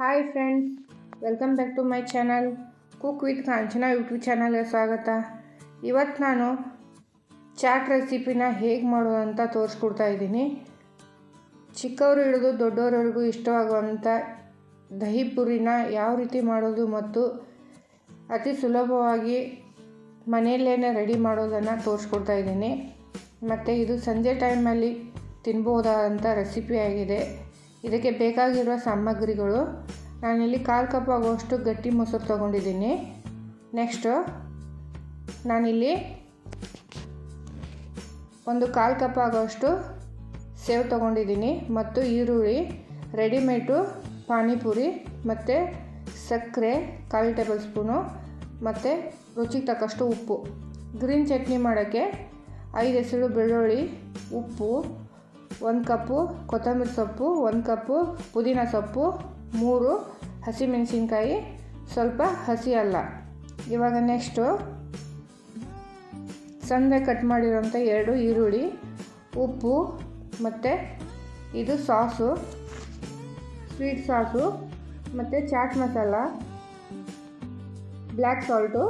Hi friends welcome back to my channel cook with Kanchana YouTube ಚಾನಲ್ಗೆ ಸ್ವಾಗತ. ಇವತ್ತು ನಾನು ಚಾಟ್ ರೆಸಿಪಿನ ಹೇಗೆ ಮಾಡೋದು ಅಂತ ತೋರಿಸ್ಕೊಡ್ತಾ ಇದ್ದೀನಿ. ಚಿಕ್ಕವರು ಹಿಡಿದು ದೊಡ್ಡವರವರೆಗೂ ಇಷ್ಟವಾಗುವಂಥ ದಹಿ ಪುರಿನ ಯಾವ ರೀತಿ ಮಾಡೋದು ಮತ್ತು ಅತಿ ಸುಲಭವಾಗಿ ಮನೆಯಲ್ಲೇ ರೆಡಿ ಮಾಡೋದನ್ನು ತೋರಿಸ್ಕೊಡ್ತಾ ಇದ್ದೀನಿ. ಮತ್ತು ಇದು ಸಂಜೆ ಟೈಮಲ್ಲಿ ತಿನ್ಬೋದಾದಂಥ ರೆಸಿಪಿ ಆಗಿದೆ. ಇದಕ್ಕೆ ಬೇಕಾಗಿರುವ ಸಾಮಗ್ರಿಗಳು. ನಾನಿಲ್ಲಿ ಕಾಲು ಕಪ್ ಆಗುವಷ್ಟು ಗಟ್ಟಿ ಮೊಸರು ತೊಗೊಂಡಿದ್ದೀನಿ. ನೆಕ್ಸ್ಟು ನಾನಿಲ್ಲಿ ಒಂದು ಕಾಲು ಕಪ್ ಆಗೋಷ್ಟು ಸೇವ್ ತೊಗೊಂಡಿದ್ದೀನಿ ಮತ್ತು ಈರುಳ್ಳಿ, ರೆಡಿಮೇಡು, ಪಾನಿಪುರಿ ಮತ್ತು ಸಕ್ಕರೆ ಕಾಲು ಟೇಬಲ್ ಸ್ಪೂನು ಮತ್ತು ರುಚಿಗೆ ತಕ್ಕಷ್ಟು ಉಪ್ಪು. ಗ್ರೀನ್ ಚಟ್ನಿ ಮಾಡೋಕ್ಕೆ ಐದು ಹೆಸರು ಬೆಳ್ಳುಳ್ಳಿ, ಉಪ್ಪು ಒಂದು ಕಪ್ಪು, ಕೊತ್ತಂಬರಿ ಸೊಪ್ಪು, ಒಂದು ಕಪ್ಪು, ಪುದೀನ ಸೊಪ್ಪು, ಮೂರು ಹಸಿಮೆಣಸಿನ್ಕಾಯಿ, ಸ್ವಲ್ಪ ಹಸಿ ಅಲ್ಲ. ಇವಾಗ ನೆಕ್ಸ್ಟು ಸಣ್ಣ ಕಟ್ ಮಾಡಿರೋಂಥ ಎರಡು ಈರುಳ್ಳಿ, ಉಪ್ಪು ಮತ್ತು ಇದು ಸಾಸು ಸ್ವೀಟ್ ಸಾಸು ಮತ್ತು ಚಾಟ್ ಮಸಾಲ ಬ್ಲ್ಯಾಕ್ ಸಾಲ್ಟು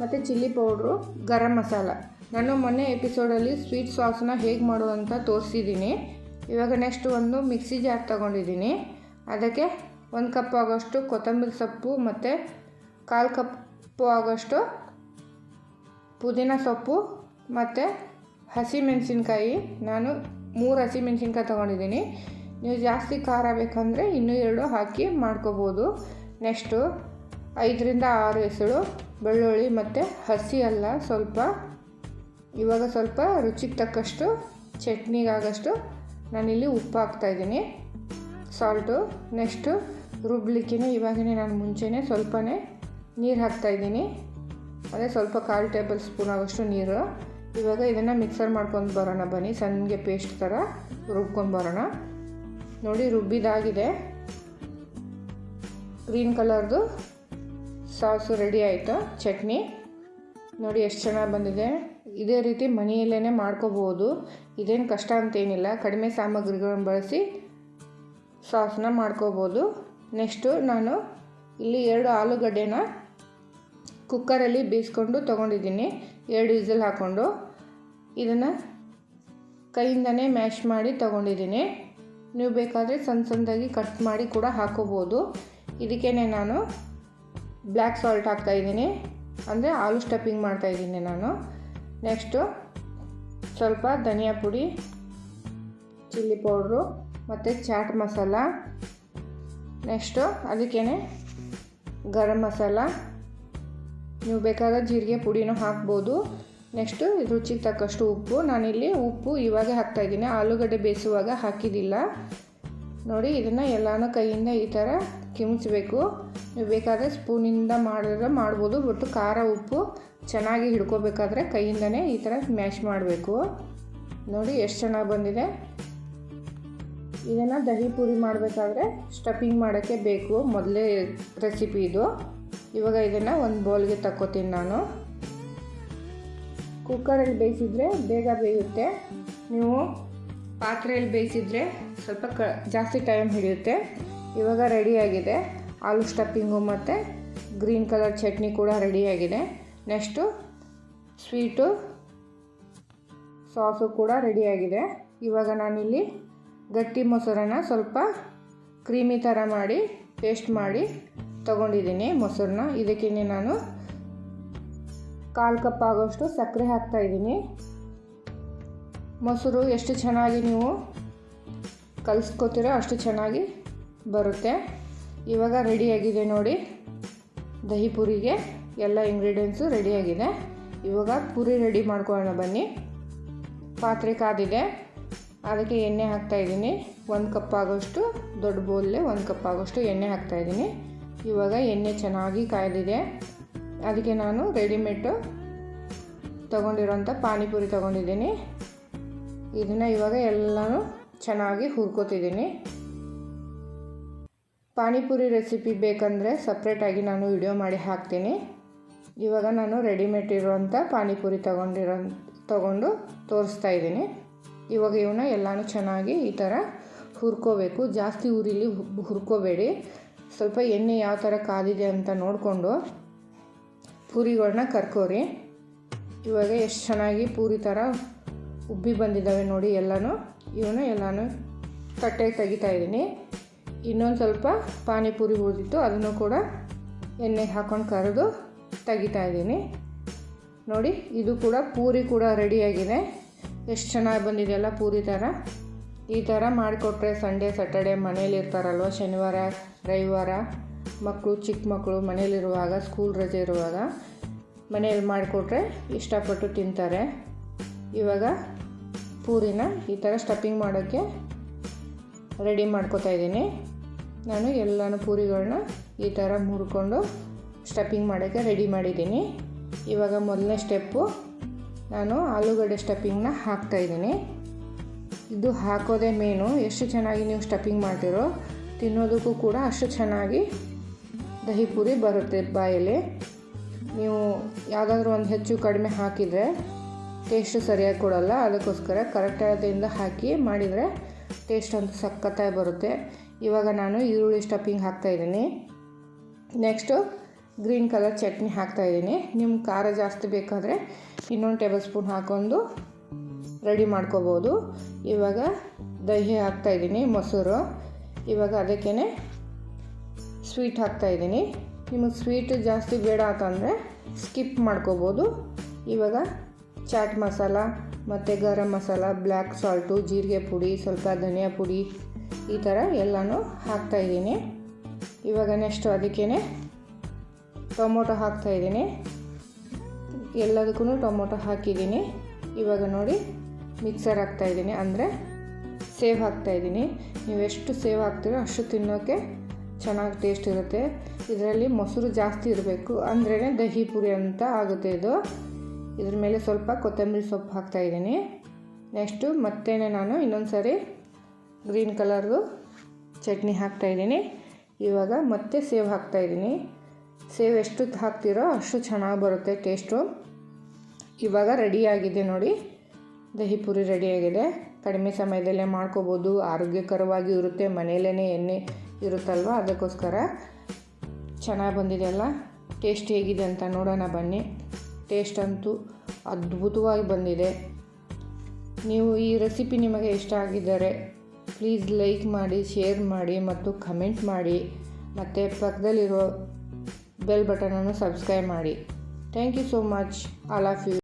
ಮತ್ತು ಚಿಲ್ಲಿ ಪೌಡ್ರು ಗರಂ ಮಸಾಲ ನಾನು ಮೊನ್ನೆ ಎಪಿಸೋಡಲ್ಲಿ ಸ್ವೀಟ್ ಸಾಸನ್ನ ಹೇಗೆ ಮಾಡುವಂತ ತೋರಿಸಿದ್ದೀನಿ. ಇವಾಗ ನೆಕ್ಸ್ಟ್ ಒಂದು ಮಿಕ್ಸಿ ಜಾರ್ ತೊಗೊಂಡಿದ್ದೀನಿ. ಅದಕ್ಕೆ ಒಂದು ಕಪ್ ಆಗೋಷ್ಟು ಕೊತ್ತಂಬರಿ ಸೊಪ್ಪು ಮತ್ತು ಕಾಲು ಕಪ್ಪು ಆಗೋಷ್ಟು ಪುದೀನ ಸೊಪ್ಪು ಮತ್ತು ಹಸಿಮೆಣಸಿನ್ಕಾಯಿ. ನಾನು ಮೂರು ಹಸಿಮೆಣಸಿನ್ಕಾಯಿ ತೊಗೊಂಡಿದ್ದೀನಿ. ನೀವು ಜಾಸ್ತಿ ಖಾರ ಬೇಕಂದರೆ ಇನ್ನೂ ಎರಡು ಹಾಕಿ ಮಾಡ್ಕೋಬೋದು. ನೆಕ್ಸ್ಟು ಐದರಿಂದ ಆರು ಹೆಸರು ಬೆಳ್ಳುಳ್ಳಿ ಮತ್ತು ಹಸಿ ಅಲ್ಲ, ಸ್ವಲ್ಪ ಇವಾಗ ಸ್ವಲ್ಪ ರುಚಿಗೆ ತಕ್ಕಷ್ಟು ಚಟ್ನಿಗಾಗಷ್ಟು ನಾನಿಲ್ಲಿ ಉಪ್ಪು ಹಾಕ್ತಾಯಿದ್ದೀನಿ. ಸಾಲ್ಟು ನೆಕ್ಸ್ಟು ರುಬ್ಲಿಕ್ಕೆ ಇವಾಗೇ ನಾನು ಮುಂಚೆನೇ ಸ್ವಲ್ಪನೇ ನೀರು ಹಾಕ್ತಾಯಿದ್ದೀನಿ. ಅದೇ ಸ್ವಲ್ಪ ಕಾಲು ಟೇಬಲ್ ಸ್ಪೂನ್ ಆಗೋಷ್ಟು ನೀರು. ಇವಾಗ ಇದನ್ನು ಮಿಕ್ಸರ್ ಮಾಡ್ಕೊಂಡು ಬರೋಣ ಬನ್ನಿ. ಸಣ್ಣಗೆ ಪೇಸ್ಟ್ ಥರ ರುಬ್ಕೊಂಡು ಬರೋಣ. ನೋಡಿ ರುಬ್ಬಿದಾಗಿದೆ. ಗ್ರೀನ್ ಕಲರ್ದು ಸಾಸು ರೆಡಿ ಆಯಿತು, ಚಟ್ನಿ. ನೋಡಿ ಎಷ್ಟು ಚೆನ್ನಾಗಿ ಬಂದಿದೆ. ಇದೇ ರೀತಿ ಮನೆಯಲ್ಲೇ ಮಾಡ್ಕೋಬೋದು. ಇದೇನು ಕಷ್ಟ ಅಂತೇನಿಲ್ಲ. ಕಡಿಮೆ ಸಾಮಗ್ರಿಗಳನ್ನು ಬಳಸಿ ಸಾಸನ್ನ ಮಾಡ್ಕೋಬೋದು. ನೆಕ್ಸ್ಟು ನಾನು ಇಲ್ಲಿ ಎರಡು ಆಲೂಗಡ್ಡೆನ ಕುಕ್ಕರಲ್ಲಿ ಬೇಯಿಸ್ಕೊಂಡು ತೊಗೊಂಡಿದ್ದೀನಿ. ಎರಡು ವಿಸಲ್ ಹಾಕ್ಕೊಂಡು ಇದನ್ನು ಕೈಯಿಂದನೇ ಮ್ಯಾಶ್ ಮಾಡಿ ತೊಗೊಂಡಿದ್ದೀನಿ. ನೀವು ಬೇಕಾದರೆ ಸಣ್ಣ ಸಣ್ಣದಾಗಿ ಕಟ್ ಮಾಡಿ ಕೂಡ ಹಾಕೋಬೋದು. ಇದಕ್ಕೇ ನಾನು ಬ್ಲ್ಯಾಕ್ ಸಾಲ್ಟ್ ಹಾಕ್ತಾಯಿದ್ದೀನಿ ಅಂದರೆ ಆಲೂ ಸ್ಟಫಿಂಗ್ ಮಾಡ್ತಾಯಿದ್ದೀನಿ ನಾನು. ನೆಕ್ಸ್ಟು ಸ್ವಲ್ಪ ಧನಿಯಾ ಪುಡಿ, ಚಿಲ್ಲಿ ಪೌಡ್ರು ಮತ್ತು ಚಾಟ್ ಮಸಾಲ. ನೆಕ್ಸ್ಟು ಅದಕ್ಕೇ ಗರಂ ಮಸಾಲ. ನೀವು ಬೇಕಾದ ಜೀರಿಗೆ ಪುಡಿನೂ ಹಾಕ್ಬೋದು. ನೆಕ್ಸ್ಟು ರುಚಿಗೆ ತಕ್ಕಷ್ಟು ಉಪ್ಪು. ನಾನಿಲ್ಲಿ ಉಪ್ಪು ಇವಾಗ ಹಾಕ್ತಾಯಿದ್ದೀನಿ ಆಲೂಗಡ್ಡೆ ಬೇಯಿಸುವಾಗ ಹಾಕಿದ್ದಿಲ್ಲ. ನೋಡಿ, ಇದನ್ನು ಎಲ್ಲನೂ ಕೈಯಿಂದ ಈ ಥರ ಕಿಮ್ಚಬೇಕು ನೀವು ಬೇಕಾದರೆ ಸ್ಪೂನಿಂದ ಮಾಡಿದ್ರೆ ಮಾಡ್ಬೋದು ಬಟ್ ಖಾರ, ಉಪ್ಪು ಚೆನ್ನಾಗಿ ಹಿಡ್ಕೋಬೇಕಾದ್ರೆ ಕೈಯಿಂದನೇ ಈ ಥರ ಮ್ಯಾಶ್ ಮಾಡಬೇಕು. ನೋಡಿ, ಎಷ್ಟು ಚೆನ್ನಾಗಿ ಬಂದಿದೆ. ಇದನ್ನು ದಹಿ ಪೂರಿ ಮಾಡಬೇಕಾದ್ರೆ ಸ್ಟಫಿಂಗ್ ಮಾಡೋಕ್ಕೆ ಬೇಕು, ಮೊದಲೇ ರೆಸಿಪಿ ಇದು. ಇವಾಗ ಇದನ್ನು ಒಂದು ಬೌಲ್ಗೆ ತಕ್ಕೋತೀನಿ ನಾನು. ಕುಕ್ಕರಲ್ಲಿ ಬೇಯಿಸಿದರೆ ಬೇಗ ಬೇಯುತ್ತೆ. ನೀವು ಪಾತ್ರೆಯಲ್ಲಿ ಬೇಯಿಸಿದರೆ ಸ್ವಲ್ಪ ಕ ಜಾಸ್ತಿ ಟೈಮ್ ಹಿಡಿಯುತ್ತೆ. ಇವಾಗ ರೆಡಿಯಾಗಿದೆ ಆಲೂ ಸ್ಟಫಿಂಗು ಮತ್ತು ಗ್ರೀನ್ ಕಲರ್ ಚಟ್ನಿ ಕೂಡ ರೆಡಿಯಾಗಿದೆ ನೆಕ್ಸ್ಟು ಸ್ವೀಟು ಸಾಸು ಕೂಡ ರೆಡಿಯಾಗಿದೆ ಇವಾಗ ನಾನಿಲ್ಲಿ ಗಟ್ಟಿ ಮೊಸರನ್ನ ಸ್ವಲ್ಪ ಕ್ರೀಮಿ ಥರ ಮಾಡಿ ಪೇಸ್ಟ್ ಮಾಡಿ ತೊಗೊಂಡಿದ್ದೀನಿ ಮೊಸರನ್ನ. ಇದಕ್ಕೆ ನಾನು ಕಾಲು ಕಪ್ ಆಗೋಷ್ಟು ಸಕ್ಕರೆ ಹಾಕ್ತಾಯಿದ್ದೀನಿ ಮೊಸರು, ಎಷ್ಟು ಚೆನ್ನಾಗಿ ನೀವು ಕಲಿಸ್ಕೋತೀರೋ ಅಷ್ಟು ಚೆನ್ನಾಗಿ ಬರುತ್ತೆ. ಇವಾಗ ರೆಡಿಯಾಗಿದೆ ನೋಡಿ. ದಹಿ ಪುರಿಗೆ ಎಲ್ಲ ಇಂಗ್ರೀಡಿಯೆಂಟ್ಸು ರೆಡಿಯಾಗಿದೆ ಇವಾಗ ಪೂರಿ ರೆಡಿ ಮಾಡ್ಕೊಳ್ಳೋಣ ಬನ್ನಿ. ಪಾತ್ರೆ ಕಾದಿದೆ. ಅದಕ್ಕೆ ಎಣ್ಣೆ ಹಾಕ್ತಾಯಿದ್ದೀನಿ ಒಂದು ಕಪ್ ಆಗೋಷ್ಟು ದೊಡ್ಡ ಬೌಲ್ಲೇ ಒಂದು ಕಪ್ ಆಗೋಷ್ಟು ಎಣ್ಣೆ ಹಾಕ್ತಾಯಿದ್ದೀನಿ ಇವಾಗ ಎಣ್ಣೆ ಚೆನ್ನಾಗಿ ಕಾಯ್ದಿದೆ. ಅದಕ್ಕೆ ನಾನು ರೆಡಿಮೇಡು ತೊಗೊಂಡಿರೋಂಥ ಪಾನಿಪುರಿ ತೊಗೊಂಡಿದ್ದೀನಿ. ಇದನ್ನು ಇವಾಗ ಎಲ್ಲನೂ ಚೆನ್ನಾಗಿ ಹುರ್ಕೋತಿದ್ದೀನಿ. ಪಾನಿಪುರಿ ರೆಸಿಪಿ ಬೇಕಂದರೆ ಸಪ್ರೇಟಾಗಿ ನಾನು ವಿಡಿಯೋ ಮಾಡಿ ಹಾಕ್ತೀನಿ. ಇವಾಗ ನಾನು ರೆಡಿಮೇಡ್ ಇರುವಂಥ ಪಾನಿಪುರಿ ತೊಗೊಂಡಿರೋ, ತೊಗೊಂಡು ತೋರಿಸ್ತಾ ಇದ್ದೀನಿ. ಇವಾಗ ಇವನ್ನ ಎಲ್ಲನೂ ಚೆನ್ನಾಗಿ ಈ ಥರ ಹುರ್ಕೋಬೇಕು. ಜಾಸ್ತಿ ಉರಿಲಿ ಹುರ್ಕೋಬೇಡಿ. ಸ್ವಲ್ಪ ಎಣ್ಣೆ ಯಾವ ಥರ ಕಾದಿದೆ ಅಂತ ನೋಡಿಕೊಂಡು ಪೂರಿಗಳನ್ನ ಕರ್ಕೋರಿ. ಇವಾಗ ಎಷ್ಟು ಚೆನ್ನಾಗಿ ಪೂರಿ ಥರ ಉಬ್ಬಿ ಬಂದಿದ್ದಾವೆ ನೋಡಿ ಎಲ್ಲನೂ. ಇವನು ಎಲ್ಲನೂ ತಟ್ಟೆಗೆ ತೆಗಿತಾ ಇದ್ದೀನಿ. ಇನ್ನೊಂದು ಸ್ವಲ್ಪ ಪಾನಿಪುರಿ ಉಳಿದಿತ್ತು ಅದನ್ನು ಕೂಡ ಎಣ್ಣೆಗೆ ಹಾಕ್ಕೊಂಡು ಕರೆದು ತೆಗಿತಾ ಇದ್ದೀನಿ. ನೋಡಿ, ಇದು ಕೂಡ ಪೂರಿ ಕೂಡ ರೆಡಿಯಾಗಿದೆ. ಎಷ್ಟು ಚೆನ್ನಾಗಿ ಬಂದಿದೆಯಲ್ಲ ಪೂರಿ ಥರ ಈ ಥರ ಮಾಡಿಕೊಟ್ರೆ ಸಂಡೇ ಸ್ಯಾಟರ್ಡೆ ಮನೇಲಿರ್ತಾರಲ್ವ ಶನಿವಾರ, ರವಿವಾರ ಮಕ್ಕಳು ಚಿಕ್ಕ ಮಕ್ಕಳು ಮನೇಲಿರುವಾಗ ಸ್ಕೂಲ್ ರಜೆ ಇರುವಾಗ ಮನೆಯಲ್ಲಿ ಮಾಡಿಕೊಟ್ರೆ ಇಷ್ಟಪಟ್ಟು ತಿಂತಾರೆ. ಇವಾಗ ಪೂರಿನ ಈ ಥರ ಸ್ಟಫಿಂಗ್ ಮಾಡೋಕ್ಕೆ ರೆಡಿ ಮಾಡ್ಕೋತಾ ಇದ್ದೀನಿ. ನಾನು ಎಲ್ಲನೂ ಪೂರಿಗಳನ್ನ ಈ ಥರ ಮುರ್ಕೊಂಡು ಸ್ಟಫಿಂಗ್ ಮಾಡೋಕ್ಕೆ ರೆಡಿ ಮಾಡಿದ್ದೀನಿ. ಇವಾಗ ಮೊದಲನೇ ಸ್ಟೆಪ್ಪು ನಾನು ಆಲೂಗಡ್ಡೆ ಸ್ಟಫಿಂಗ್ನ ಹಾಕ್ತಾಯಿದ್ದೀನಿ ಇದು ಹಾಕೋದೇ ಮೇನು ಎಷ್ಟು ಚೆನ್ನಾಗಿ ನೀವು ಸ್ಟಫಿಂಗ್ ಮಾಡ್ತೀರೋ ತಿನ್ನೋದಕ್ಕೂ ಕೂಡ ಅಷ್ಟು ಚೆನ್ನಾಗಿ ದಹಿ ಪೂರಿ ಬರುತ್ತೆ ಬಾಯಲ್ಲಿ. ನೀವು ಯಾವುದಾದ್ರೂ ಒಂದು ಹೆಚ್ಚು ಕಡಿಮೆ ಹಾಕಿದರೆ ಟೇಸ್ಟು ಸರಿಯಾಗಿ ಕೊಡಲ್ಲ, ಅದಕ್ಕೋಸ್ಕರ ಕರೆಕ್ಟಾದಿಂದ ಹಾಕಿ ಮಾಡಿದರೆ ಟೇಸ್ಟ್ ಅಂತ ಸಖತ್ತಾಗಿ ಬರುತ್ತೆ. ಇವಾಗ ನಾನು ಈರುಳ್ಳಿ ಸ್ಟಫಿಂಗ್ ಹಾಕ್ತಾಯಿದ್ದೀನಿ ನೆಕ್ಸ್ಟು ಗ್ರೀನ್ ಕಲರ್ ಚಟ್ನಿ ಹಾಕ್ತಾಯಿದ್ದೀನಿ ನಿಮ್ಮ ಖಾರ ಜಾಸ್ತಿ ಬೇಕಾದರೆ ಇನ್ನೊಂದು ಟೇಬಲ್ ಸ್ಪೂನ್ ಹಾಕೊಂಡು ರೆಡಿ ಮಾಡ್ಕೋಬೋದು. ಇವಾಗ ದಹಿ ಹಾಕ್ತಾಯಿದ್ದೀನಿ ಮೊಸರು. ಇವಾಗ ಅದಕ್ಕೇ ಸ್ವೀಟ್ ಹಾಕ್ತಾಯಿದ್ದೀನಿ ನಿಮಗೆ ಸ್ವೀಟ್ ಜಾಸ್ತಿ ಬೇಡ ಅಂತಂದರೆ ಸ್ಕಿಪ್ ಮಾಡ್ಕೋಬೋದು. ಇವಾಗ ಚಾಟ್ ಮಸಾಲ, ಮತ್ತು ಗರಂ ಮಸಾಲ, ಬ್ಲ್ಯಾಕ್ ಸಾಲ್ಟು, ಜೀರಿಗೆ ಪುಡಿ, ಸ್ವಲ್ಪ ಧನಿಯಾ ಪುಡಿ, ಈ ಥರ ಎಲ್ಲನೂ ಹಾಕ್ತಾಯಿದ್ದೀನಿ ಇವಾಗ ನೆಕ್ಸ್ಟು ಅದಕ್ಕೇ ಟೊಮೊಟೊ ಹಾಕ್ತಾಯಿದ್ದೀನಿ ಎಲ್ಲದಕ್ಕೂ ಟೊಮೊಟೊ ಹಾಕಿದ್ದೀನಿ. ಇವಾಗ ನೋಡಿ ಮಿಕ್ಸರ್ ಹಾಕ್ತಾಯಿದ್ದೀನಿ ಅಂದರೆ ಸೇವ್ ಹಾಕ್ತಾಯಿದ್ದೀನಿ ನೀವು ಎಷ್ಟು ಸೇವ್ ಹಾಕ್ತೀರೋ ಅಷ್ಟು ತಿನ್ನೋಕ್ಕೆ ಚೆನ್ನಾಗಿ ಟೇಸ್ಟ್ ಇರುತ್ತೆ. ಇದರಲ್ಲಿ ಮೊಸರು ಜಾಸ್ತಿ ಇರಬೇಕು. ಅಂದ್ರೇ ದಹಿ ಪುರಿ ಅಂತ ಆಗುತ್ತೆ ಇದು. ಇದ್ರ ಮೇಲೆ ಸ್ವಲ್ಪ ಕೊತ್ತಂಬರಿ ಸೊಪ್ಪು ಹಾಕ್ತಾ ಇದ್ದೀನಿ. ನೆಕ್ಸ್ಟು ಮತ್ತೆ ನಾನು ಇನ್ನೊಂದು ಸಾರಿ ಗ್ರೀನ್ ಕಲರ್ದು ಚಟ್ನಿ ಹಾಕ್ತಾ ಇದ್ದೀನಿ. ಇವಾಗ ಮತ್ತೆ ಸೇವ್ ಹಾಕ್ತಾ ಇದ್ದೀನಿ. ಸೇವ್ ಎಷ್ಟು ಹಾಕ್ತಿರೋ ಅಷ್ಟು ಚೆನ್ನಾಗಿ ಬರುತ್ತೆ ಟೇಸ್ಟು ಇವಾಗ ರೆಡಿಯಾಗಿದೆ ನೋಡಿ. ದಹಿ ಪೂರಿ ರೆಡಿಯಾಗಿದೆ ಕಡಿಮೆ ಸಮಯದಲ್ಲೇ ಮಾಡ್ಕೋಬೋದು. ಆರೋಗ್ಯಕರವಾಗಿ ಇರುತ್ತೆ. ಮನೆಯಲ್ಲೇ ಎಣ್ಣೆ ಇರುತ್ತಲ್ವ? ಅದಕ್ಕೋಸ್ಕರ ಚೆನ್ನಾಗಿ ಬಂದಿದೆಯಲ್ಲ? ಟೇಸ್ಟ್ ಹೇಗಿದೆ ಅಂತ ನೋಡೋಣ ಬನ್ನಿ. ಟೇಸ್ಟ್ ಅಂತೂ ಅದ್ಭುತವಾಗಿ ಬಂದಿದೆ. ನೀವು ಈ ರೆಸಿಪಿ ನಿಮಗೆ ಇಷ್ಟ ಆಗಿದ್ದರೆ ಪ್ಲೀಸ್ ಲೈಕ್ ಮಾಡಿ, ಶೇರ್ ಮಾಡಿ ಮತ್ತು ಕಮೆಂಟ್ ಮಾಡಿ. ಮತ್ತು ಪಕ್ಕದಲ್ಲಿರೋ ಬೆಲ್ ಬಟನನ್ನು ಸಬ್ಸ್ಕ್ರೈಬ್ ಮಾಡಿ. Thank you so much. All of you